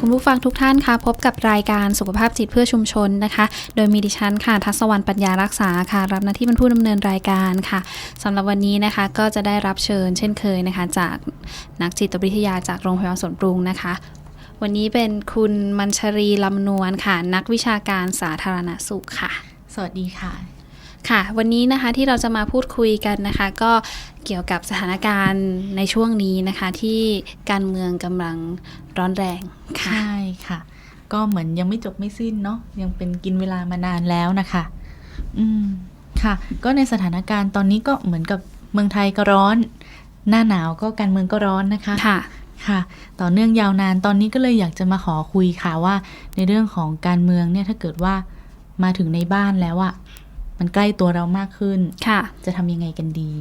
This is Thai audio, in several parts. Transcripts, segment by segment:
คุณผู้ฟังทุกท่านค่ะ พบกับรายการสุขภาพจิตเพื่อชุมชนนะคะ โดยมีดิฉันค่ะ ทัศวรรณปัญญารักษาค่ะ รับหน้าที่เป็นผู้ดำเนินรายการค่ะสำหรับวันนี้นะคะ ก็จะได้รับเชิญเช่นเคยนะคะ จากนักจิตวิทยาจากโรงพยาบาลสวนปรุงนะคะ วันนี้เป็นคุณมัญชรีลำนวลค่ะ นักวิชาการสาธารณสุขค่ะ สวัสดีค่ะ ค่ะ วันนี้นะคะที่เราจะมาพูดคุยกันนะคะ ก็เกี่ยวกับสถานการณ์ในช่วงนี้นะคะ ที่การเมืองกำลังร้อนแรงค่ะใช่ค่ะ ก็เหมือนยังไม่จบไม่สิ้นเนาะยังเป็นกินเวลามานานแล้วนะคะ อืมค่ะ ก็ในสถานการณ์ตอนนี้ก็เหมือนกับเมืองไทยก็ร้อน หน้าหนาวก็การเมืองก็ร้อนนะคะค่ะค่ะ ต่อเนื่องยาวนานตอนนี้ก็เลยอยากจะมาขอคุยค่ะว่า ในเรื่องของการเมืองเนี่ยถ้าเกิดว่ามาถึงในบ้านแล้วอะ มันใกล้ตัวเรามากขึ้นค่ะ จะทำยังไงกันดี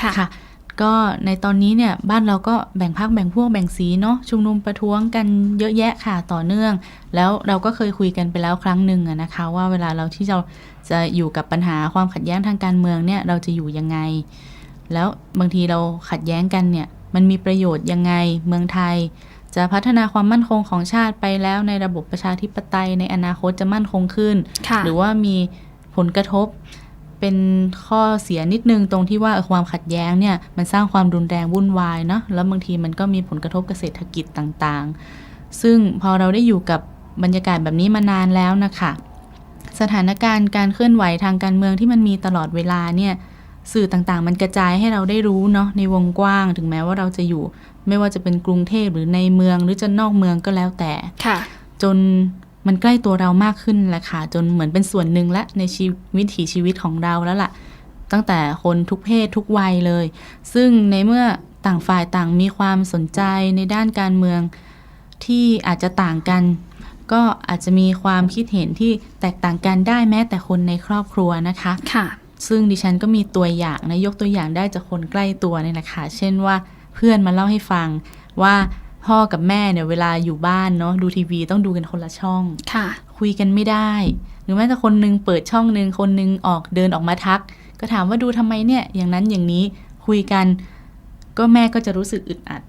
ค่ะค่ะก็ในตอนนี้เนี่ยบ้านเราก็แบ่งพักแบ่งพวกแบ่งสีเนาะชุมนุมประท้วงกันเยอะแยะค่ะต่อเนื่อง แล้วเราก็เคยคุยกันไปแล้วครั้งหนึ่งอะนะคะ ว่าเวลาเราที่เราจะอยู่กับปัญหาความขัดแย้งทางการเมืองเนี่ยเราจะอยู่ยังไง แล้วบางทีเราขัดแย้งกันเนี่ยมันมีประโยชน์ยังไงเมืองไทย จะพัฒนาความมั่นคงของชาติไปแล้วในระบบประชาธิปไตยในอนาคตจะมั่นคงขึ้นค่ะหรือว่ามีผ ลกระทบเป็นข้อเสียนิดนึงตรงที่ว่าเออความขัดแย้งเนี่ยมันสร้างความรุนแรงวุ่นวายเนาะแล้วบางทีมันก็มีผลกระทบกับเศรษฐกิจต่างๆ ซึ่งพอเราได้อยู่กับบรรยากาศแบบนี้มานานแล้วนะคะสถานการณ์การเคลื่อนไหวทางการเมืองที่มันมีตลอดเวลาเนี่ยสื่อต่างๆ มันกระจายให้เราได้รู้เนาะในวงกว้าง ถึงแม้ว่าเราจะอยู่ ไม่ว่าจะเป็นกรุงเทพหรือในเมืองหรือจะนอกเมืองก็แล้วแต่ค่ะจน มันใกล้ตัวเรามากขึ้นแหละค่ะจนเหมือนเป็นส่วนหนึ่งและในชีวิตถีชีวิตของเราแล้วล่ะ ตั้งแต่คนทุกเพศทุกวัยเลย ซึ่งในเมื่อต่างฝ่ายต่างมีความสนใจในด้านการเมืองที่อาจจะต่างกัน ก็อาจจะมีความคิดเห็นที่แตกต่างกันได้แม้แต่คนในครอบครัวนะคะค่ะ ซึ่งดิฉันก็มีตัวอย่างนะยกตัวอย่างได้จากคนใกล้ตัวเนี่ยนะคะเช่นว่าเพื่อนมาเล่าให้ฟังว่า พ่อกับแม่เนี่ยเวลาอยู่บ้านเนาะดูทีวีต้องดูกันคนละช่องค่ะ คุยกันไม่ได้ หรือแม้แต่คนหนึงเปิดช่องหนึ่งคนหนึงออกเดินออกมาทัก ก็ถามว่าดูทำไมเนี่ย อย่างนั้นอย่างนี้คุยกัน ก็แม่ก็จะรู้สึกอึดอัด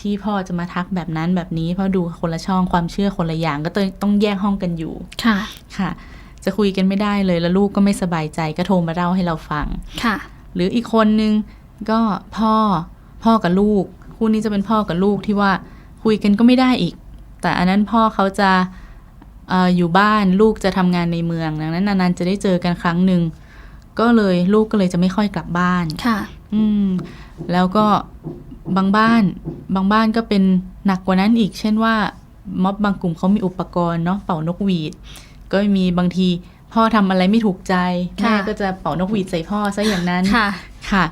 ที่พ่อจะมาทักแบบนั้นแบบนี้ เพราะดูคนละช่องความเชื่อคนละอย่างก็ต้องต้องแยกห้องกันอยู่ค่ะค่ะ จะคุยกันไม่ได้เลยแล้วลูกก็ไม่สบายใจก็โทรมาเล่าให้เราฟังค่ะ หรืออีกคนนึงก็พ่อพ่อกับลูกคู่นี้จะเป็นพ่อกับลูกที่ว่า คุยกันก็ไม่ได้อีก แต่อันนั้นพ่อเขาจะเอออยู่บ้านลูกจะทำงานในเมืองดังนั้นนานๆจะได้เจอกันครั้งหนึ่งก็เลยลูกก็เลยจะไม่ค่อยกลับบ้านค่ะ อืม แล้วก็บางบ้าน บางบ้านก็เป็นหนักกว่านั้นอีก เช่นว่า ม็อบบางกลุ่มเขามีอุปกรณ์เนาะเป่านกหวีด ก็มีบางทีพ่อทำอะไรไม่ถูกใจค่ะแม่ก็จะเป่านกหวีดใส่พ่อซะอย่างนั้นค่ะ ค่ะ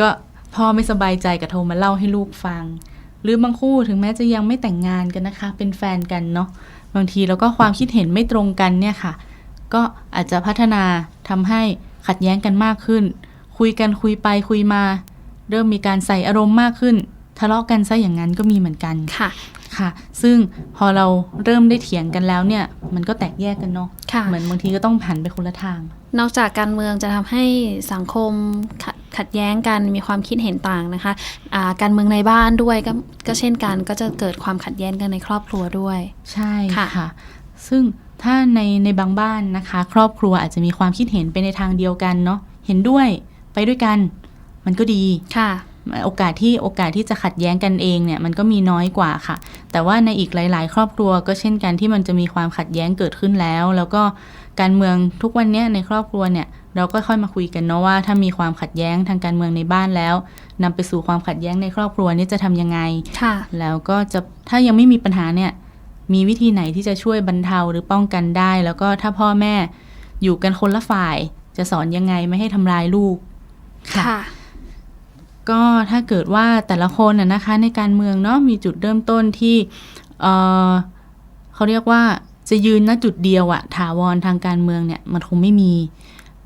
ก็พ่อไม่สบายใจกับโทรมาเล่าให้ลูกฟัง หรือบางคู่ถึงแม้จะยังไม่แต่งงานกันนะคะ เป็นแฟนกันเนาะบางทีเราก็ความคิดเห็นไม่ตรงกันเนี่ยค่ะ ก็อาจจะพัฒนาทำให้ขัดแย้งกันมากขึ้น คุยกันคุยไปคุยมา เริ่มมีการใส่อารมณ์มากขึ้น ทะเลาะกันซะอย่างนั้นก็มีเหมือนกันค่ะค่ะ ซึ่งพอเราเริ่มได้เถียงกันแล้วเนี่ย มันก็แตกแยกกันเนาะค่ะเหมือนบางทีก็ต้องผันไปคนละทาง นอกจากการเมืองจะทำให้สังคม ขดขัดแย้งกันมีความคิดเห็นต่างนะคะอ่าการเมืองในบ้านด้วยก็ก็เช่นกันก็จะเกิดความขัดแย้งกันในครอบครัวด้วย ใช่ค่ะค่ะซึ่งถ้าในในบางบ้านนะคะ ครอบครัวอาจจะมีความคิดเห็นไปในทางเดียวกันเนาะเห็นด้วยไปด้วยกัน มันก็ดีค่ะโอกาสที่โอกาสที่จะขัดแย้งกันเองเนี่ยมันก็มีน้อยกว่าค่ะ แต่ว่าในอีกหลาย ๆ ครอบครัวก็เช่นกันที่มันจะมีความขัดแย้งเกิดขึ้นแล้ว แล้วก็การเมืองทุกวันเนี้ยในครอบครัวเนี่ย เราก็ค่อยมาคุยกันเนาะว่าถ้ามีความขัดแย้งทางการเมืองในบ้านแล้วนำไปสู่ความขัดแย้งในครอบครัวนี่จะทำยังไงค่ะแล้วก็จะถ้ายังไม่มีปัญหาเนี่ย มีวิธีไหนที่จะช่วยบรรเทาหรือป้องกันได้ แล้วก็ถ้าพ่อแม่อยู่กันคนละฝ่าย จะสอนยังไงไม่ให้ทำร้ายลูกค่ะ ก็ถ้าเกิดว่าแต่ละคนน่ะนะคะ ในการเมืองเนาะมีจุดเริ่มต้นที่เออเขาเรียกว่าจะยืนณจุดเดียวอะถาวรทางการเมืองเนี่ย มันคงไม่มี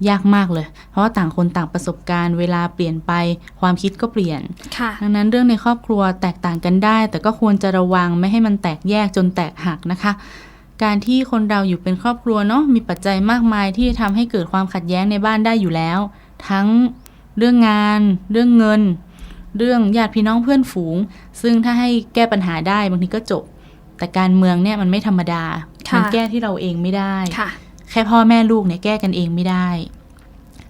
ยากมากเลย เพราะว่าต่างคนต่างประสบการณ์เวลาเปลี่ยนไปความคิดก็เปลี่ยนค่ะดังนั้นเรื่องในครอบครัวแตกต่างกันได้ แต่ก็ควรจะระวังไม่ให้มันแตกแยกจนแตกหักนะคะ การที่คนเราอยู่เป็นครอบครัวเนาะมีปัจจัยมากมายที่ทำให้เกิดความขัดแย้งในบ้านได้อยู่แล้ว ทั้งเรื่องงาน เรื่องเงิน เรื่องญาติพี่น้องเพื่อนฝูง ซึ่งถ้าให้แก้ปัญหาได้บางทีก็จบ แต่การเมืองเนี่ยมันไม่ธรรมดาค่ะมัแก้ที่เราเองไม่ได้ ค่ะแค่พ่อแม่ลูกเนี่ยแก้กันเองไม่ได้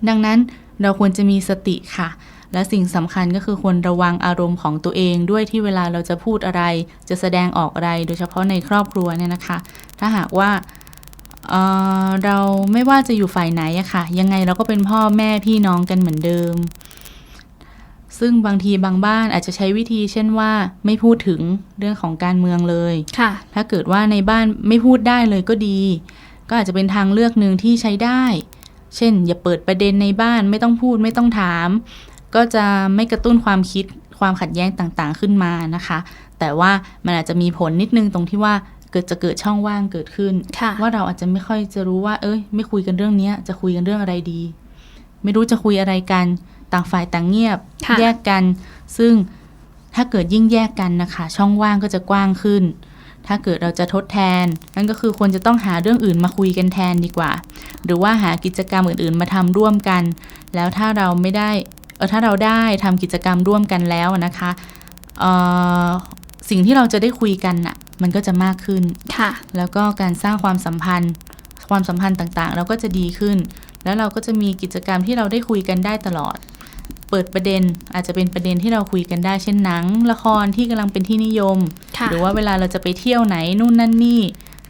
ดังนั้นเราควรจะมีสติค่ะ และสิ่งสำคัญก็คือควรระวังอารมณ์ของตัวเองด้วยที่เวลาเราจะพูดอะไร จะแสดงออกอะไร โดยเฉพาะในครอบครัวเนี่ยนะคะ ถ้าหากว่าเอ่อเราไม่ว่าจะอยู่ฝ่ายไหนอะค่ะ ยังไงเราก็เป็นพ่อแม่พี่น้องกันเหมือนเดิม ซึ่งบางทีบางบ้านอาจจะใช้วิธีเช่นว่าไม่พูดถึงเรื่องของการเมืองเลยค่ะถ้าเกิดว่าในบ้านไม่พูดได้เลยก็ดี ก็อาจจะเป็นทางเลือกหนึ่งที่ใช้ได้ เช่น อย่าเปิดประเด็นในบ้านไม่ต้องพูดไม่ต้องถาม ก็จะไม่กระตุ้นความคิดความขัดแย้งต่างๆขึ้นมานะคะ แต่ว่ามันอาจจะมีผลนิดนึงตรงที่ว่าเกิดจะเกิดช่องว่างเกิดขึ้นค่ะว่าเราอาจจะไม่ค่อยจะรู้ว่า เอ้ย ไม่คุยกันเรื่องเนี้ยจะคุยกันเรื่องอะไรดี ไม่รู้จะคุยอะไรกัน ต่างฝ่ายต่างเงียบค่ะแยกกัน ซึ่งถ้าเกิดยิ่งแยกกันนะคะ ช่องว่างก็จะกว้างขึ้น ถ้าเกิดเราจะทดแทน นั่นก็คือควรจะต้องหาเรื่องอื่นมาคุยกันแทนดีกว่า หรือว่าหากิจกรรมอื่นๆ มาทำร่วมกัน แล้วถ้าเราไม่ได้เออถ้าเราได้ทำกิจกรรมร่วมกันแล้วนะคะเอ่อสิ่งที่เราจะได้คุยกันน่ะมันก็จะมากขึ้นค่ะ แล้วก็การสร้างความสัมพันธ์ ความสัมพันธ์ต่างๆ เราก็จะดีขึ้น แล้วเราก็จะมีกิจกรรมที่เราได้คุยกันได้ตลอด เปิดประเด็นอาจจะเป็นประเด็นที่เราคุยกันได้ เช่นหนัง ละครที่กำลังเป็นที่นิยมค่ะหรือว่าเวลาเราจะไปเที่ยวไหนนู่นนั่นนี่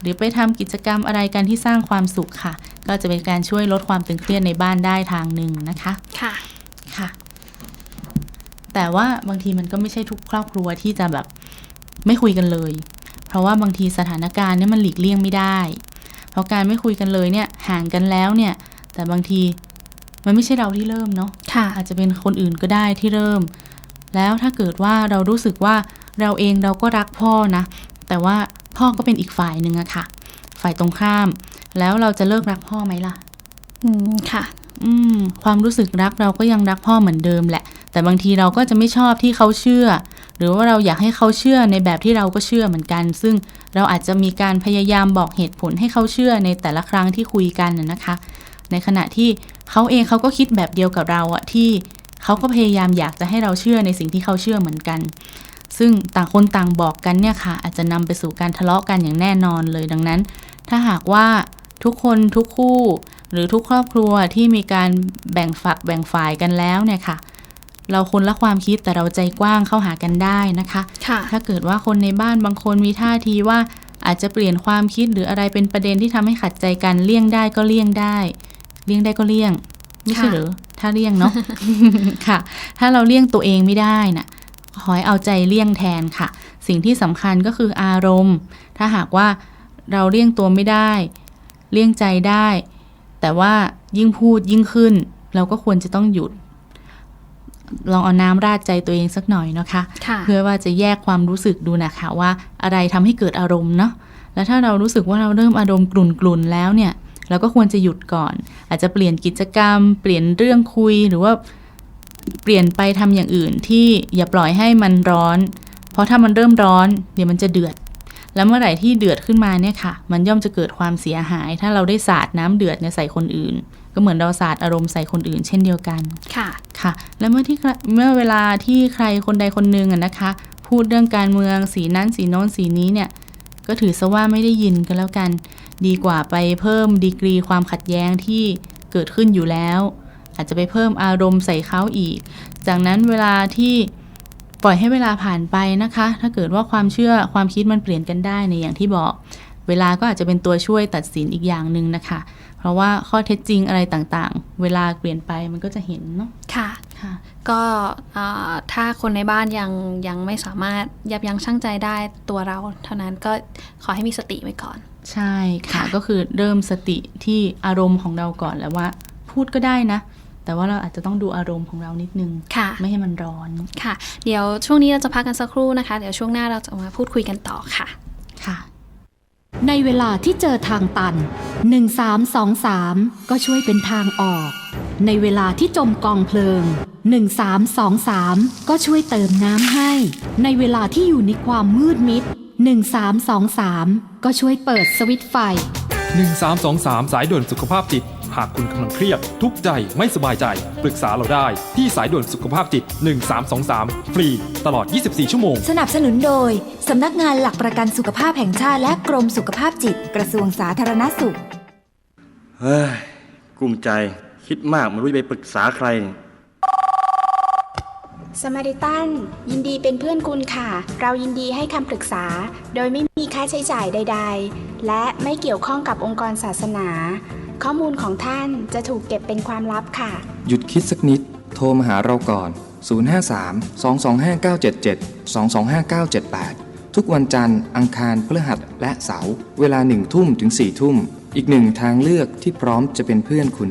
หรือไปทำกิจกรรมอะไรกันที่สร้างความสุขค่ะ ก็จะเป็นการช่วยลดความตึงเครียดในบ้านได้ทางหนึ่งนะคะค่ะค่ะ แต่ว่าบางทีมันก็ไม่ใช่ทุกครอบครัวที่จะแบบไม่คุยกันเลย เพราะว่าบางทีสถานการณ์เนี่ยมันหลีกเลี่ยงไม่ได้ เพราะการไม่คุยกันเลยเนี่ยห่างกันแล้วเนี่ย แต่บางที มันไม่ใช่เราที่เริ่มเนาะค่ะอาจจะเป็นคนอื่นก็ได้ที่เริ่ม แล้วถ้าเกิดว่าเรารู้สึกว่าเราเองเราก็รักพ่อนะ แต่ว่าพ่อก็เป็นอีกฝ่ายหนึ่งอะค่ะ ฝ่ายตรงข้าม แล้วเราจะเลิกรักพ่อไหมล่ะ อืมค่ะ อืม ความรู้สึกรักเราก็ยังรักพ่อเหมือนเดิมแหละ แต่บางทีเราก็จะไม่ชอบที่เขาเชื่อ หรือว่าเราอยากให้เขาเชื่อในแบบที่เราก็เชื่อเหมือนกัน ซึ่งเราอาจจะมีการพยายามบอกเหตุผลให้เขาเชื่อในแต่ละครั้งที่คุยกันน่ะนะคะ ในขณะที่เขาเองเขาก็คิดแบบเดียวกับเราอะที่เขาก็พยายามอยากจะให้เราเชื่อในสิ่งที่เขาเชื่อเหมือนกัน ซึ่งต่างคนต่างบอกกันเนี่ยค่ะ อาจจะนำไปสู่การทะเลาะกันอย่างแน่นอนเลยดังนั้น ถ้าหากว่าทุกคนทุกคู่ หรือทุกครอบครัวที่มีการแบ่งฝักแบ่งฝ่ายกันแล้วเนี่ยค่ะ เราคนละความคิดแต่เราใจกว้างเข้าหากันได้นะคะค่ะถ้าเกิดว่าคนในบ้านบางคนมีท่าทีว่าอาจจะเปลี่ยนความคิดหรืออะไรเป็นประเด็นที่ทำให้ขัดใจกันเลี่ยงได้ก็เลี่ยงได้ เลี่ยงได้ก็เลี่ยง ไม่ใช่ค่ะเหรือถ้าเลี่ยงเนาะค่ะ ถ้าเราเลี่ยงตัวเองไม่ได้น่ะขอให้เอาใจเลี่ยงแทนค่ะ สิ่งที่สำคัญก็คืออารมณ์ ถ้าหากว่าเราเลี่ยงตัวไม่ได้ เลี่ยงใจได้ แต่ว่ายิ่งพูดยิ่งขึ้น เราก็ควรจะต้องหยุด ลองเอาน้ำราดใจตัวเองสักหน่อยนะคะค่ะเพื่อว่าจะแยกความรู้สึกดูนะคะว่าอะไรทำให้เกิดอารมณ์เนาะแล้วถ้าเรารู้สึกว่าเราเริ่มอารมณ์กลุ่นๆแล้วเนี่ย เราก็ควรจะหยุดก่อน อาจจะเปลี่ยนกิจกรรม เปลี่ยนเรื่องคุยหรือว่าเปลี่ยนไปทำอย่างอื่นที่อย่าปล่อยให้มันร้อน เพราะถ้ามันเริ่มร้อน เดี๋ยวมันจะเดือด แล้วเมื่อไหร่ที่เดือดขึ้นมาเนี่ยค่ะ มันย่อมจะเกิดความเสียหาย ถ้าเราได้สาดน้ำเดือดเนี่ยใส่คนอื่น ก็เหมือนเราสาดอารมณ์ใส่คนอื่น เช่นเดียวกันค่ะค่ะ และเมื่อที่ใครเมื่อเวลาที่ใครคนใดคนหนึ่งอะนะคะ พูดเรื่องการเมืองสีนั้นสีโน้นสีนี้เนี่ยก็ถือซะว่าไม่ได้ยินก็แล้วกัน ดีกว่าไปเพิ่มดีกรีความขัดแย้งที่เกิดขึ้นอยู่แล้ว อาจจะไปเพิ่มอารมณ์ใส่เขาอีก จากนั้นเวลาที่ปล่อยให้เวลาผ่านไปนะคะ ถ้าเกิดว่าความเชื่อความคิดมันเปลี่ยนกันได้ในอย่างที่บอก เวลาก็อาจจะเป็นตัวช่วยตัดสินอีกอย่างหนึ่งนะคะ เพราะว่าข้อเท็จจริงอะไรต่างๆ เวลาเปลี่ยนไปมันก็จะเห็นเนาะค่ะ ก็เอ่อถ้าคนในบ้านยังยังไม่สามารถยับยั้งชั่งใจได้ตัวเรา เท่านั้นก็ขอให้มีสติไว้ก่อน ใช่ค่ะค่ะก็คือเริ่มสติที่อารมณ์ของเราก่อนแล้วว่า พูดก็ได้นะ แต่ว่าเราอาจจะต้องดูอารมณ์ของเรานิดนึงค่ะไม่ให้มันร้อนค่ะ เดี๋ยวช่วงนี้เราจะพักกันสักครู่นะคะ เดี๋ยวช่วงหน้าเราจะมาพูดคุยกันต่อค่ะค่ะ ในเวลาที่เจอทางตัน 1323 ก็ช่วยเป็นทางออก ในเวลาที่จมกองเพลิง 1323 ก็ช่วยเติมน้ำให้ ในเวลาที่อยู่ในความมืดมิด 1323 ก็ช่วยเปิดสวิตช์ไฟ 1323 สายด่วนสุขภาพจิต หากคุณกำลังเครียด ทุกข์ใจไม่สบายใจ ปรึกษาเราได้ที่สายด่วนสุขภาพจิต 1323 ฟรี ตลอด 24 ชั่วโมง สนับสนุนโดย สำนักงานหลักประกันสุขภาพแห่งชาติและกรมสุขภาพจิต กระทรวงสาธารณสุข เฮ้ยกลุ้มใจ คิดมากไม่รู้จะไปปรึกษาใครเนี่ยสมาริตัน ยินดีเป็นเพื่อนคุณค่ะ เรายินดีให้คำปรึกษา โดยไม่มีค่าใช้จ่ายใด ๆ และไม่เกี่ยวข้องกับองค์กรศาสนา ข้อมูลของท่านจะถูกเก็บเป็นความลับค่ะ หยุดคิดสักนิด โทรมาหาเราก่อน 053 225 977 225 978 ทุกวันจันทร์ อังคารพฤหัสและเสาร์เวลาหนึ่งทุ่มถึง4ทุ่ม อีกหนึ่งทางเลือกที่พร้อมจะเป็นเพื่อนคุณ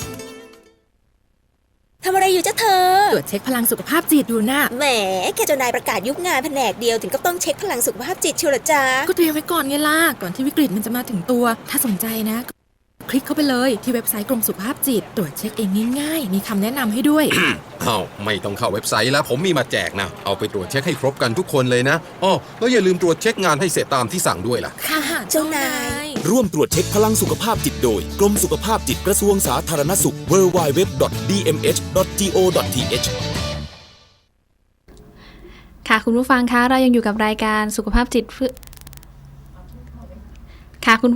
ทำอะไรอยู่จ้าเธอ ตรวจเช็คพลังสุขภาพจิตดูนะแหมแค่เจ้านายประกาศยุบงานแผนกเดียวถึงก็ต้องเช็คพลังสุขภาพจิตเชียวเหรอจ๊ะ ก็เตรียมไว้ก่อนไงล่ะ ก่อนที่วิกฤตมันจะมาถึงตัว ถ้าสนใจนะ คลิกเข้าไปเลยที่เว็บไซต์กรมสุขภาพจิต ตรวจเช็คเองง่ายๆ มีคำแนะนำให้ด้วย อ้าวไม่ต้องเข้าเว็บไซต์แล้วผมมีมาแจกนะ เอาไปตรวจเช็คให้ครบกันทุกคนเลยนะอ้อแล้วอย่าลืมตรวจเช็คงานให้เสร็จตามที่สั่งด้วยล่ะ ค่ะเจ้านาย ร่วมตรวจเช็คพลังสุขภาพจิตโดย กรมสุขภาพจิตกระทรวงสาธารณสุข www.dmh.go.th ค่ะคุณผู้ฟังคะเรายังอยู่กับรายการสุขภาพจิตเพื่อค่ะคุณ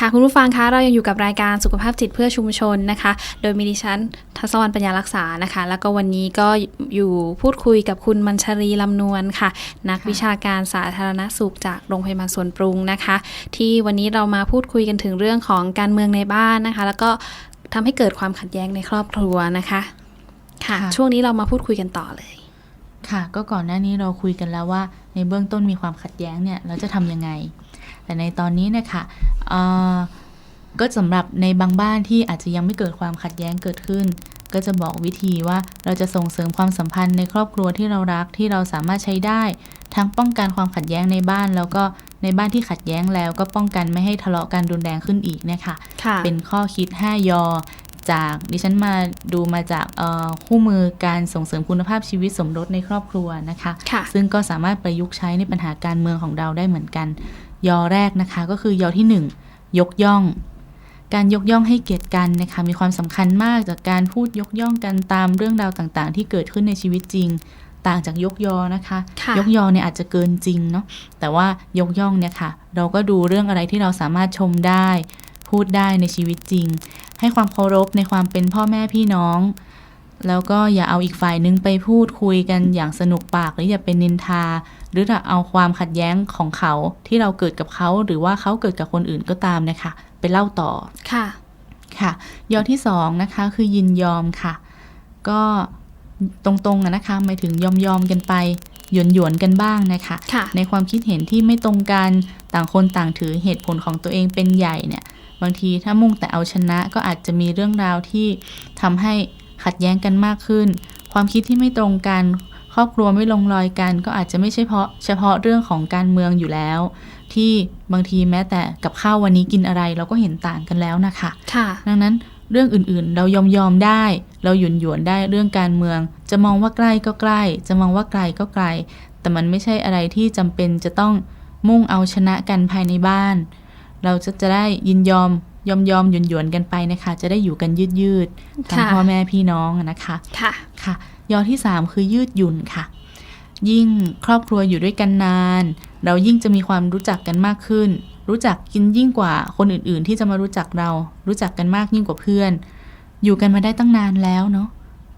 ค่ะคุณผู้ฟังคะเรายังอยู่กับรายการสุขภาพจิตเพื่อชุมชนนะคะ โดยมีดิฉันทัศวรรณปัญญารักษานะคะ แล้วก็วันนี้ก็อยู่พูดคุยกับคุณมัญชรีลำนวลค่ะ นักวิชาการสาธารณสุขจากโรงพยาบาลสวนปรุงนะคะ ที่วันนี้เรามาพูดคุยกันถึงเรื่องของการเมืองในบ้านนะคะ แล้วก็ทำให้เกิดความขัดแย้งในครอบครัวนะคะค่ะค่ะช่วงนี้เรามาพูดคุยกันต่อเลยค่ะ ก็ก่อนหน้านี้เราคุยกันแล้วว่า ในเบื้องต้นมีความขัดแย้งเนี่ยเราจะทำยังไง แต่ในตอนนี้เนี่ยค่ะเอ่อก็สำหรับในบางบ้านที่อาจจะยังไม่เกิดความขัดแย้งเกิดขึ้น ก็จะบอกวิธีว่าเราจะส่งเสริมความสัมพันธ์ในครอบครัวที่เรารักที่เราสามารถใช้ได้ ทั้งป้องกันความขัดแย้งในบ้าน แล้วก็ในบ้านที่ขัดแย้งแล้ว ก็ป้องกันไม่ให้ทะเลาะกันรุนแรงขึ้นอีกเนี่ยค่ะค่ะเป็นข้อคิด 5 ยอจากดิฉันมาดูมาจากเอ่อคู่มือการส่งเสริมคุณภาพชีวิตสมรสในครอบครัวนะคะค่ะซึ่งก็สามารถประยุกต์ใช้ในปัญหาการเมืองของเราได้เหมือนกัน ยอแรกนะคะก็คือยอที่ 1 ยกย่อง การยกย่องให้เกียรติกันนะคะมีความสำคัญมากจากการพูดยกย่องกันตามเรื่องราวต่างๆ ที่เกิดขึ้นในชีวิตจริง ต่างจากยกยอนะคะค่ะยกยอเนี่ยอาจจะเกินจริงเนาะแต่ว่ายกย่องเนี่ยค่ะ เราก็ดูเรื่องอะไรที่เราสามารถชมได้ พูดได้ในชีวิตจริง ให้ความเคารพในความเป็นพ่อแม่พี่น้อง แล้วก็อย่าเอาอีกฝ่ายนึงไปพูดคุยกันอย่างสนุกปากหรืออย่าเป็นนินทา หรือจะเอาความขัดแย้งของเขาที่เราเกิดกับเขาหรือว่าเขาเกิดกับคนอื่นก็ตามนะคะไปเล่าต่อค่ะค่ะยอที่สองนะคะคือยินยอมค่ะ ก็ตรงๆอะนะคะหมายถึงยอมยอมๆกันไปหยวนหยวนๆกันบ้างนะคะค่ะในความคิดเห็นที่ไม่ตรงกันต่างคนต่างถือเหตุผลของตัวเองเป็นใหญ่เนี่ย บางทีถ้ามุ่งแต่เอาชนะก็อาจจะมีเรื่องราวที่ทำให้ ขัดแย้งกันมากขึ้น ความคิดที่ไม่ตรงกัน ครอบครัวไม่ลงรอยกัน ก็อาจจะไม่ใช่เพราะเฉพาะเรื่องของการเมืองอยู่แล้ว ที่บางทีแม้แต่กับข้าววันนี้กินอะไร เราก็เห็นต่างกันแล้วนะคะค่ะดังนั้นเรื่องอื่นๆ เรายอมยอมได้ เราหยุนหยวนได้เรื่องการเมือง จะมองว่าใกล้ก็ใกล้ จะมองว่าไกลก็ไกล แต่มันไม่ใช่อะไรที่จำเป็นจะต้องมุ่งเอาชนะกันภายในบ้าน เราจะจะได้ยินยอม ยอมยอมหยุนหยวนกันไปนะคะ จะได้อยู่กันยืดยืดๆทั้งค่ะพ่อแม่พี่น้องอะนะคะค่ะค่ะยอที่ 3 คือยืดหยุ่นค่ะ ยิ่งครอบครัวอยู่ด้วยกันนาน เรายิ่งจะมีความรู้จักกันมากขึ้น รู้จักกินยิ่งกว่าคนอื่นๆ ที่จะมารู้จักเรา รู้จักกันมากยิ่งกว่าเพื่อน อยู่กันมาได้ตั้งนานแล้วเนาะ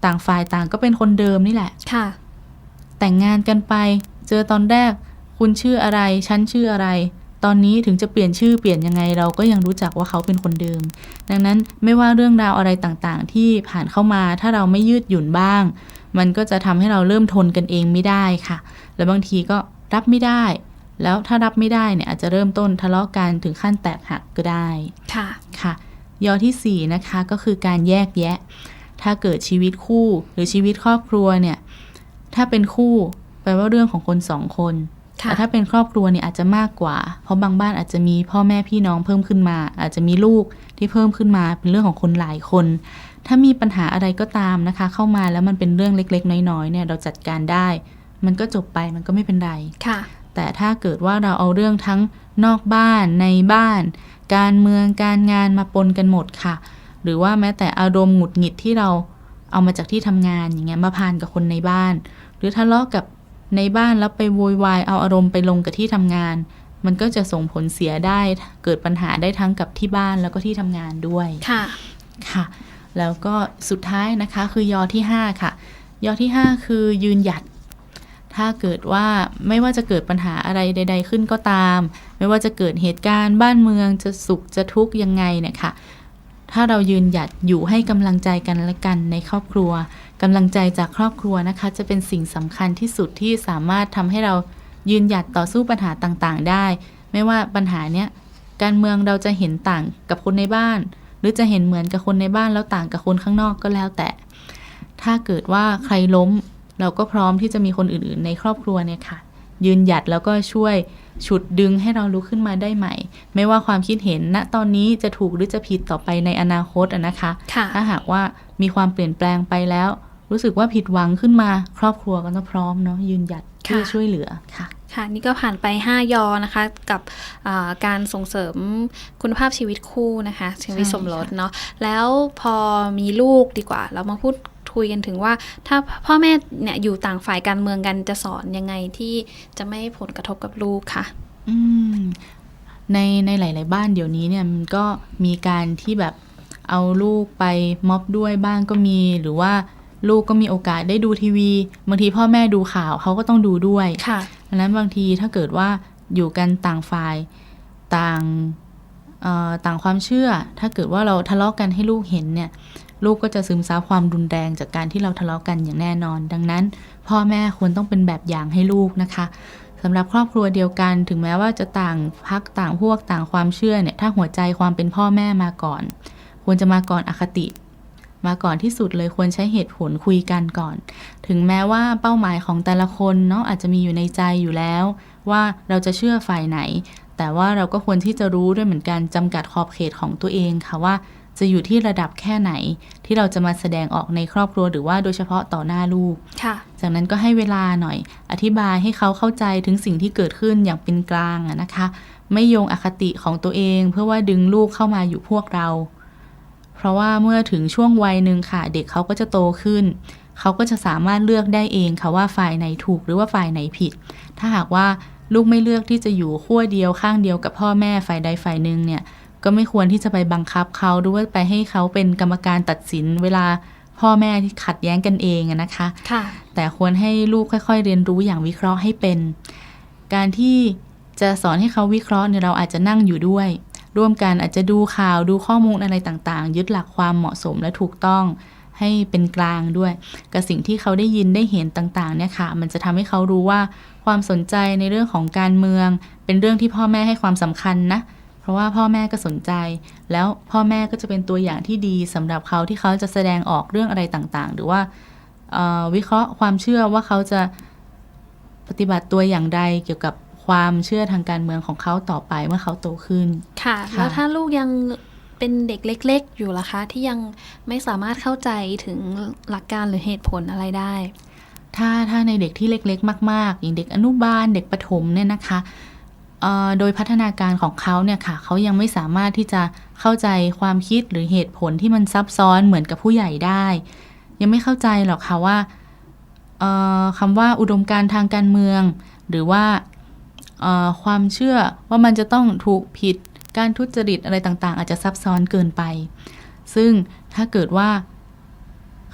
ต่างฝ่ายต่างก็เป็นคนเดิมนี่แหละค่ะ แต่งงานกันไป เจอตอนแรกคุณชื่ออะไร ฉันชื่ออะไร ตอนนี้ถึงจะเปลี่ยนชื่อเปลี่ยนยังไงเราก็ยังรู้จักว่าเขาเป็นคนเดิม ดังนั้นไม่ว่าเรื่องราวอะไรต่างๆ ที่ผ่านเข้ามาถ้าเราไม่ยืดหยุ่นบ้าง มันก็จะทำให้เราเริ่มทนกันเองไม่ได้ค่ะ แล้วบางทีก็รับไม่ได้ แล้วถ้ารับไม่ได้เนี่ยอาจจะเริ่มต้นทะเลาะกันถึงขั้นแตกหักก็ได้ค่ะค่ะยอที่4นะคะก็คือการแยกแยะ ถ้าเกิดชีวิตคู่หรือชีวิตครอบครัวเนี่ยถ้าเป็นคู่แปลว่าเรื่องของคนสองคนค่ะ แต่ถ้าเป็นครอบครัวเนี่ยอาจจะมากกว่า เพราะบางบ้านอาจจะมีพ่อแม่พี่น้องเพิ่มขึ้นมา อาจจะมีลูกที่เพิ่มขึ้นมาเป็นเรื่องของคนหลายคน ถ้ามีปัญหาอะไรก็ตามนะคะ เข้ามาแล้วมันเป็นเรื่องเล็กๆ น้อยๆเนี่ยเราจัดการได้ มันก็จบไปมันก็ไม่เป็นไรค่ะ แต่ถ้าเกิดว่าเราเอาเรื่องทั้งนอกบ้านในบ้าน การเมืองการงานมาปนกันหมดค่ะ หรือว่าแม้แต่อารมณ์หงุดหงิดที่เราเอามาจากที่ทำงานอย่างเงี้ยมาพานกับคนในบ้าน หรือทะเลาะกับ ในบ้านแล้วไปโวยวายเอาอารมณ์ไปลงกับที่ทำงาน มันก็จะส่งผลเสียได้เกิดปัญหาได้ทั้งกับที่บ้านแล้วก็ที่ทำงานด้วยค่ะค่ะ แล้วก็สุดท้ายนะคะคือยอที่ 5 ค่ะ ยอที่ 5 คือยืนหยัด ถ้าเกิดว่าไม่ว่าจะเกิดปัญหาอะไรใด ๆ ขึ้นก็ตาม ไม่ว่าจะเกิดเหตุการณ์บ้านเมืองจะสุขจะทุกข์ยังไงเนี่ยค่ะถ้าเรายืนหยัดอยู่ให้กำลังใจกันและกันในครอบครัว กำลังใจจากครอบครัวนะคะ จะเป็นสิ่งสำคัญที่สุดที่สามารถทำให้เรายืนหยัดต่อสู้ปัญหาต่างๆ ได้ ไม่ว่าปัญหาเนี้ยการเมืองเราจะเห็นต่างกับคนในบ้าน หรือจะเห็นเหมือนกับคนในบ้านแล้วต่างกับคนข้างนอกก็แล้วแต่ ถ้าเกิดว่าใครล้ม เราก็พร้อมที่จะมีคนอื่นๆ ในครอบครัวเนี่ยค่ะ ยืนหยัดแล้วก็ช่วยฉุดดึงให้เราลุกขึ้นมาได้ใหม่ ไม่ว่าความคิดเห็นณตอนนี้จะถูกหรือจะผิดต่อไปในอนาคตอะนะคะค่ะถ้าหากว่ามีความเปลี่ยนแปลงไปแล้ว รู้สึกว่าผิดหวังขึ้นมา ครอบครัวก็ต้องพร้อมเนาะยืนหยัดเพื่อค่ะช่วยเหลือค่ะค่ะนี่ก็ผ่านไป 5 ยอนะคะกับอ่าการส่งเสริมคุณภาพชีวิตคู่นะคะชีวิตใช่สมรสค่ะเนาะแล้วพอมีลูกดีกว่า เรามาพูดคุยกันถึงว่า ถ้าพ่อแม่เนี่ยอยู่ต่างฝ่ายการเมืองกันจะสอนยังไงที่จะไม่ให้ผลกระทบกับลูกค่ะอืมในในหลาย ๆ บ้านเดี๋ยวนี้เนี่ยมันก็มีการที่แบบเอาลูกไปม็อบด้วยบ้างก็มีหรือว่า ลูกก็มีโอกาสได้ดูทีวี บางทีพ่อแม่ดูข่าวเขาก็ต้องดูด้วยค่ะดังนั้นบางทีถ้าเกิดว่าอยู่กันต่างฝ่ายต่างเอ่อต่างความเชื่อ ถ้าเกิดว่าเราทะเลาะกันให้ลูกเห็นเนี่ยลูกก็จะซึมซับความรุนแรงจากการที่เราทะเลาะกันอย่างแน่นอน ดังนั้น พ่อแม่ควรต้องเป็นแบบอย่างให้ลูกนะคะสำหรับครอบครัวเดียวกันถึงแม้ว่าจะต่างพักต่างพวกต่างความเชื่อเนี่ยถ้าหัวใจความเป็นพ่อแม่มาก่อน ควรจะมาก่อนอคติ มาก่อนที่สุดเลยควรใช้เหตุผลคุยกันก่อน ถึงแม้ว่าเป้าหมายของแต่ละคนเนาะอาจจะมีอยู่ในใจอยู่แล้ว ว่าเราจะเชื่อฝ่ายไหน แต่ว่าเราก็ควรที่จะรู้ด้วยเหมือนกันจำกัดขอบเขตของตัวเองค่ะว่าจะอยู่ที่ระดับแค่ไหน ที่เราจะมาแสดงออกในครอบครัวหรือว่าโดยเฉพาะต่อหน้าลูกค่ะจากนั้นก็ให้เวลาหน่อย อธิบายให้เขาเข้าใจถึงสิ่งที่เกิดขึ้นอย่างเป็นกลางอะนะคะ ไม่โยงอคติของตัวเอง เพื่อว่าดึงลูกเข้ามาอยู่พวกเรา เพราะว่าเมื่อถึงช่วงวัยหนึ่งค่ะ เด็กเขาก็จะโตขึ้น เขาก็จะสามารถเลือกได้เองค่ะว่าฝ่ายไหนถูกหรือว่าฝ่ายไหนผิด ถ้าหากว่าลูกไม่เลือกที่จะอยู่ขั้วเดียวข้างเดียวกับพ่อแม่ฝ่ายใดฝ่ายหนึ่งเนี่ยก็ไม่ควรที่จะไปบังคับเขาหรือว่าไปให้เขาเป็นกรรมการตัดสินเวลาพ่อแม่ที่ขัดแย้งกันเองอะนะคะค่ะ แต่ควรให้ลูกค่อยๆ เรียนรู้อย่างวิเคราะห์ให้เป็น การที่จะสอนให้เขาวิเคราะห์เนี่ยเราอาจจะนั่งอยู่ด้วย ร่วมกันอาจจะดูข่าวดูข้อมูลอะไรต่างๆ ยึดหลักความเหมาะสมและถูกต้องให้เป็นกลางด้วย กับสิ่งที่เขาได้ยินได้เห็นต่างๆเนี่ยค่ะ มันจะทำให้เขารู้ว่าความสนใจในเรื่องของการเมือง เป็นเรื่องที่พ่อแม่ให้ความสำคัญนะเพราะว่าพ่อแม่ก็สนใจ แล้วพ่อแม่ก็จะเป็นตัวอย่างที่ดีสำหรับเขาที่เขาจะแสดงออกเรื่องอะไรต่างๆ หรือว่าวิเคราะห์ความเชื่อว่าเขาจะปฏิบัติตัวอย่างใดเกี่ยวกับ ความเชื่อทางการเมืองของเขาต่อไปเมื่อเขาโตขึ้นค่ะค่ะ แล้วถ้าลูกยังเป็นเด็กเล็ก ๆ อยู่ล่ะคะ ที่ยังไม่สามารถเข้าใจถึงหลักการหรือเหตุผลอะไรได้ ถ้าถ้าในเด็กที่เล็ก ๆ มาก ๆ อย่างเด็กอนุบาลเด็กประถมเนี่ยนะคะเอ่อโดยพัฒนาการของเขาเนี่ยค่ะเขายังไม่สามารถที่จะเข้าใจความคิดหรือเหตุผลที่มันซับซ้อนเหมือนกับผู้ใหญ่ได้ ยังไม่เข้าใจหรอกค่ะว่าเอ่อคำว่าอุดมการณ์ทางการเมือง หรือว่าเอ่อ ความเชื่อว่ามันจะต้องถูกผิดการทุจริตอะไรต่างๆ อาจจะซับซ้อนเกินไป ซึ่งถ้าเกิดว่า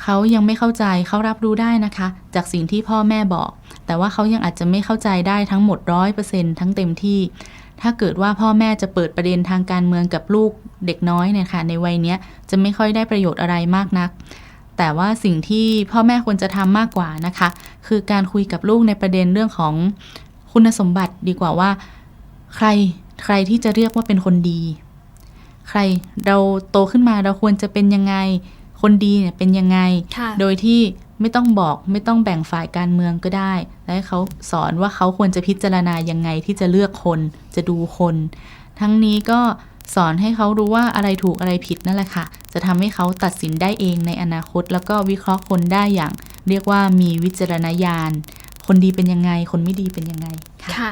เขายังไม่เข้าใจเขารับรู้ได้นะคะ จากสิ่งที่พ่อแม่บอก แต่ว่าเขายังอาจจะไม่เข้าใจได้ทั้งหมดร้อยเปอร์เซ็นทั้งเต็มที่ ถ้าเกิดว่าพ่อแม่จะเปิดประเด็นทางการเมืองกับลูกเด็กน้อยเนี่ยค่ะในวัยเนี้ยจะไม่ค่อยได้ประโยชน์อะไรมากนัก แต่ว่าสิ่งที่พ่อแม่ควรจะทำมากกว่านะคะ คือการคุยกับลูกในประเด็นเรื่องของ คุณสมบัติดีกว่าว่า ใครใครที่จะเรียกว่าเป็นคนดี ใครเราโตขึ้นมาเราควรจะเป็นยังไง คนดีเนี่ยเป็นยังไงค่ะโดยที่ไม่ต้องบอกไม่ต้องแบ่งฝ่ายการเมืองก็ได้ และให้เขาสอนว่าเขาควรจะพิจารณายังไงที่จะเลือกคนจะดูคน ทั้งนี้ก็สอนให้เขารู้ว่าอะไรถูกอะไรผิดนั่นแหละค่ะ จะทำให้เขาตัดสินได้เองในอนาคต แล้วก็วิเคราะห์คนได้อย่าง เรียกว่ามีวิจารณญาณ คนดีเป็นยังไง คนไม่ดีเป็นยังไง ค่ะ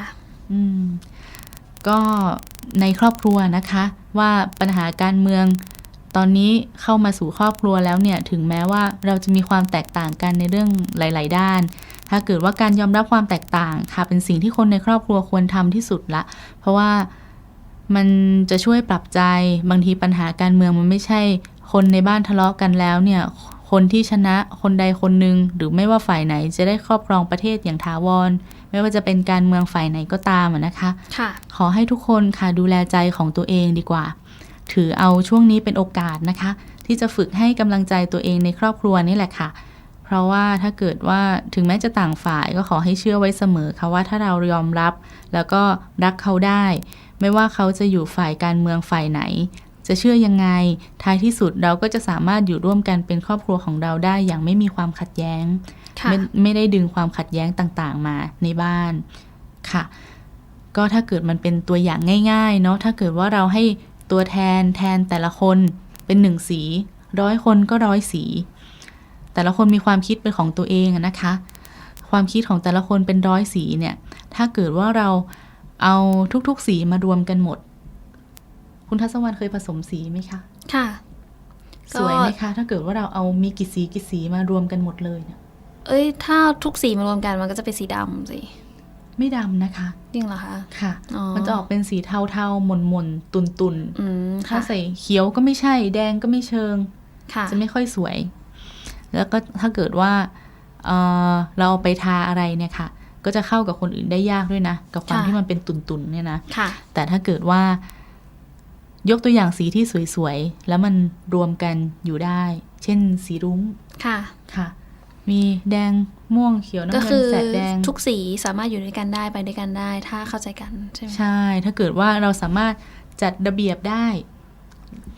อืม ก็ในครอบครัวนะคะ ว่าปัญหาการเมือง ตอนนี้เข้ามาสู่ครอบครัวแล้วเนี่ย ถึงแม้ว่าเราจะมีความแตกต่างกันในเรื่องหลาย ๆ ด้าน ถ้าเกิดว่าการยอมรับความแตกต่างค่ะ เป็นสิ่งที่คนในครอบครัวควรทำที่สุดละ เพราะว่ามันจะช่วยปรับใจ บางทีปัญหาการเมืองมันไม่ใช่ คนในบ้านทะเลาะกันแล้วเนี่ย คนที่ชนะคนใดคนหนึ่งหรือไม่ว่าฝ่ายไหนจะได้ครอบครองประเทศอย่างถาวร ไม่ว่าจะเป็นการเมืองฝ่ายไหนก็ตามอะนะคะค่ะขอให้ทุกคนค่ะดูแลใจของตัวเองดีกว่า ถือเอาช่วงนี้เป็นโอกาสนะคะ ที่จะฝึกให้กำลังใจตัวเองในครอบครัวนี่แหละค่ะ เพราะว่าถ้าเกิดว่าถึงแม้จะต่างฝ่ายก็ขอให้เชื่อไว้เสมอค่ะว่าถ้าเรายอมรับ แล้วก็รักเขาได้ ไม่ว่าเขาจะอยู่ฝ่ายการเมืองฝ่ายไหน จะเชื่อยังไง ท้ายที่สุดเราก็จะสามารถอยู่ร่วมกันเป็นครอบครัวของเราได้อย่างไม่มีความขัดแย้งค่ะไม่ไม่ได้ดึงความขัดแย้งต่างๆ มาในบ้านค่ะ ก็ถ้าเกิดมันเป็นตัวอย่างง่าย ๆ เนาะถ้าเกิดว่าเราให้ตัวแทนแทนแต่ละคนเป็นหนึ่งสี ร้อยคนก็ร้อยสี แต่ละคนมีความคิดเป็นของตัวเองอะนะคะ ความคิดของแต่ละคนเป็นร้อยสีเนี่ย ถ้าเกิดว่าเราเอาทุกๆสีมารวมกันหมด คุณทัศวรรณเคยผสมสีไหมคะ ค่ะ สวยไหมคะ ถ้าเกิดว่าเราเอามีกี่สีกี่สีมารวมกันหมดเลยเนี่ยเอ้ย ถ้าทุกสีมารวมกันมันก็จะเป็นสีดำสิ ไม่ดำนะคะจริงเหรอคะ ค่ะอ๋อมันจะออกเป็นสีเทาๆ หม่นๆ ตุนอืมๆถ้าค่ะใส่เขียวก็ไม่ใช่ แดงก็ไม่เชิงค่ะจะไม่ค่อยสวย แล้วก็ถ้าเกิดว่าเอ่อเราเอาไปทาอะไรเนี่ยค่ะ ก็จะเข้ากับคนอื่นได้ยากด้วยนะ กับความค่ะที่มันเป็นตุนๆเนี่ยนะค่ะแต่ถ้าเกิดว่า ยกตัวอย่างสีที่สวยๆ แล้วมันรวมกันอยู่ได้ เช่นสีรุ้ง ค่ะ ค่ะ มีแดงม่วงเขียวก็น้ำเงิคืนอแสดแดง ทุกสีสามารถอยู่ด้วยกันได้ไปด้วยกันได้ ถ้าเข้าใจกันใช่ไหมใช่ ถ้าเกิดว่าเราสามารถจัดระเบียบได้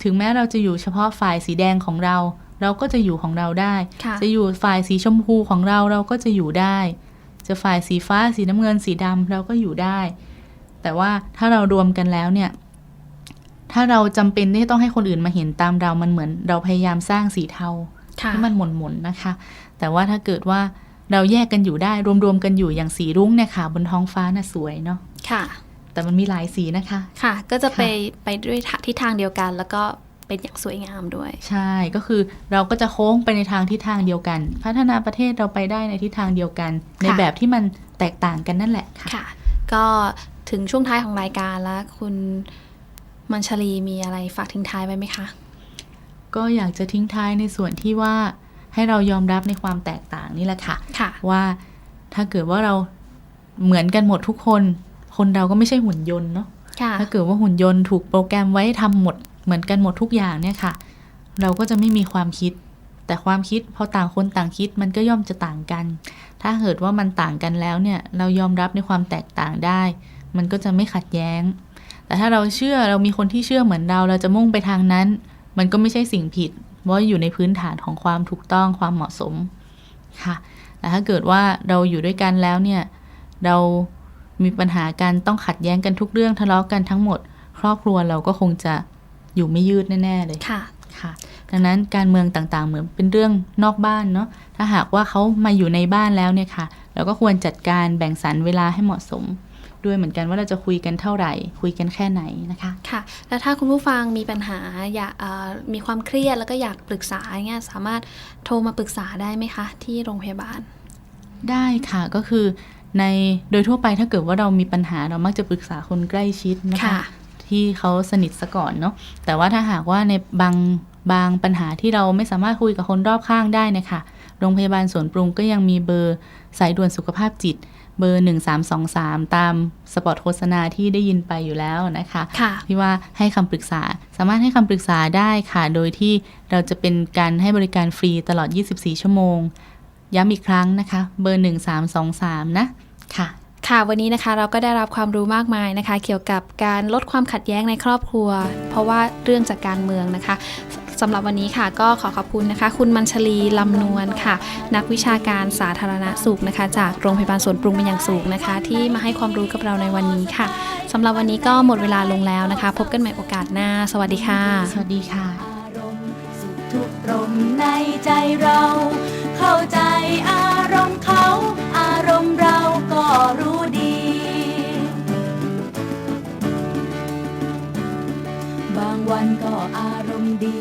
ถึงแม้เราจะอยู่เฉพาะฝ่ายสีแดงของเรา เราก็จะอยู่ของเราได้ค่ะจะอยู่ฝ่ายสีชมพูของเราเราก็จะอยู่ได้ จะฝ่ายสีฟ้าสีน้ำเงินสีดำเราก็อยู่ได้ แต่ว่าถ้าเรารวมกันแล้วเนี่ย ถ้าเราจำเป็นที่ต้องให้คนอื่นมาเห็นตามเรา มันเหมือนเราพยายามสร้างสีเทาค่ะให้มันหม่นๆนะคะ แต่ว่าถ้าเกิดว่าเราแยกกันอยู่ได้รวมๆกันอยู่อย่างสีรุ้งเนี่ยค่ะ บนท้องฟ้าน่ะสวยเนาะค่ะ แต่มันมีหลายสีนะคะ ค่ะ ก็จะไปค่ไปด้วยทิศทางเดียวกัน แล้วก็เป็นอย่างสวยงามด้วย ใช่ก็คือเราก็จะโค้งไปในทางทิศทางเดียวกัน พัฒนาประเทศเราไปได้ในทิศทางเดียวกัน ในแบบที่มันแตกต่างกันนั่นแหละค่ะค่ะก็ถึงช่วงท้ายของรายการแล้วคุณ มัญชลีมีอะไรฝากทิ้งท้ายไว้ไหมคะ ก็อยากจะทิ้งท้ายในส่วนที่ว่าให้เรายอมรับในความแตกต่างนี่แหละค่ะค่ะว่าถ้าเกิดว่าเราเหมือนกันหมดทุกคน คนเราก็ไม่ใช่หุ่นยนต์เนาะค่ะถ้าเกิดว่าหุ่นยนต์ถูกโปรแกรมไว้ทำหมดเหมือนกันหมดทุกอย่างเนี่ยค่ะ เราก็จะไม่มีความคิด แต่ความคิดพอต่างคนต่างคิดมันก็ย่อมจะต่างกัน ถ้าเกิดว่ามันต่างกันแล้วเนี่ย เรายอมรับในความแตกต่างได้ มันก็จะไม่ขัดแย้ง แต่ถ้าเราเชื่อเรามีคนที่เชื่อเหมือนเราเราจะมุ่งไปทางนั้น มันก็ไม่ใช่สิ่งผิดเพราะอยู่ในพื้นฐานของความถูกต้องความเหมาะสมค่ะ แต่ถ้าเกิดว่าเราอยู่ด้วยกันแล้วเนี่ย เรามีปัญหากันต้องขัดแย้งกันทุกเรื่องทะเลาะกันทั้งหมด ครอบครัวเราก็คงจะอยู่ไม่ยืดแน่ๆเลยค่ะค่ะ ดังนั้นการเมืองต่างๆ เหมือนเป็นเรื่องนอกบ้านเนาะถ้าหากว่าเขามาอยู่ในบ้านแล้วเนี่ยค่ะ เราก็ควรจัดการแบ่งสรรเวลาให้เหมาะสม ด้วยเหมือนกันว่าเราจะคุยกันเท่าไหร่ คุยกันแค่ไหนนะคะค่ะ แล้วถ้าคุณผู้ฟังมีปัญหาอยากเอ่อมีความเครียดแล้วก็อยากปรึกษาอย่างเงี้ยสามารถโทรมาปรึกษาได้ไหมคะ ที่โรงพยาบาล ได้ค่ะก็คือในโดยทั่วไปถ้าเกิดว่าเรามีปัญหาเรามักจะปรึกษาคนใกล้ชิดนะคะค่ะที่เขาสนิทซะก่อนเนาะแต่ว่าถ้าหากว่าในบางบางปัญหาที่เราไม่สามารถคุยกับคนรอบข้างได้เนะคะโรงพยาบาลสวนปรุงก็ยังมีเบอร์สายด่วนสุขภาพจิต เบอร์ 1323 ตามสปอตโฆษณาที่ได้ยินไปอยู่แล้วนะคะค่ะที่ว่าให้คำปรึกษาสามารถให้คำปรึกษาได้ค่ะ โดยที่เราจะเป็นการให้บริการฟรีตลอด 24 ชั่วโมง ย้ำอีกครั้งนะคะ เบอร์ 1323 นะค่ะค่ะวันนี้นะคะเราก็ได้รับความรู้มากมายนะคะ เกี่ยวกับการลดความขัดแย้งในครอบครัว เพราะว่าเรื่องจากการเมืองนะคะ สำหรับวันนี้ค่ะก็ขอขอบคุณนะคะ คุณมัญชลีลำนวลค่ะ นักวิชาการสาธารณสุขนะคะ จากโรงพยาบาลสวนปรุงเป็นอย่างสูงนะคะ ที่มาให้ความรู้กับเราในวันนี้ค่ะสำหรับวันนี้ก็หมดเวลาลงแล้วนะคะ พบกันใหม่โอกาสหน้า สวัสดีค่ะ สวัสดีค่ะทุกลมในใจเรา เข้าใจอารมณ์เขา อารมณ์เราก็รู้ดี บางวันก็อารมณ์ดี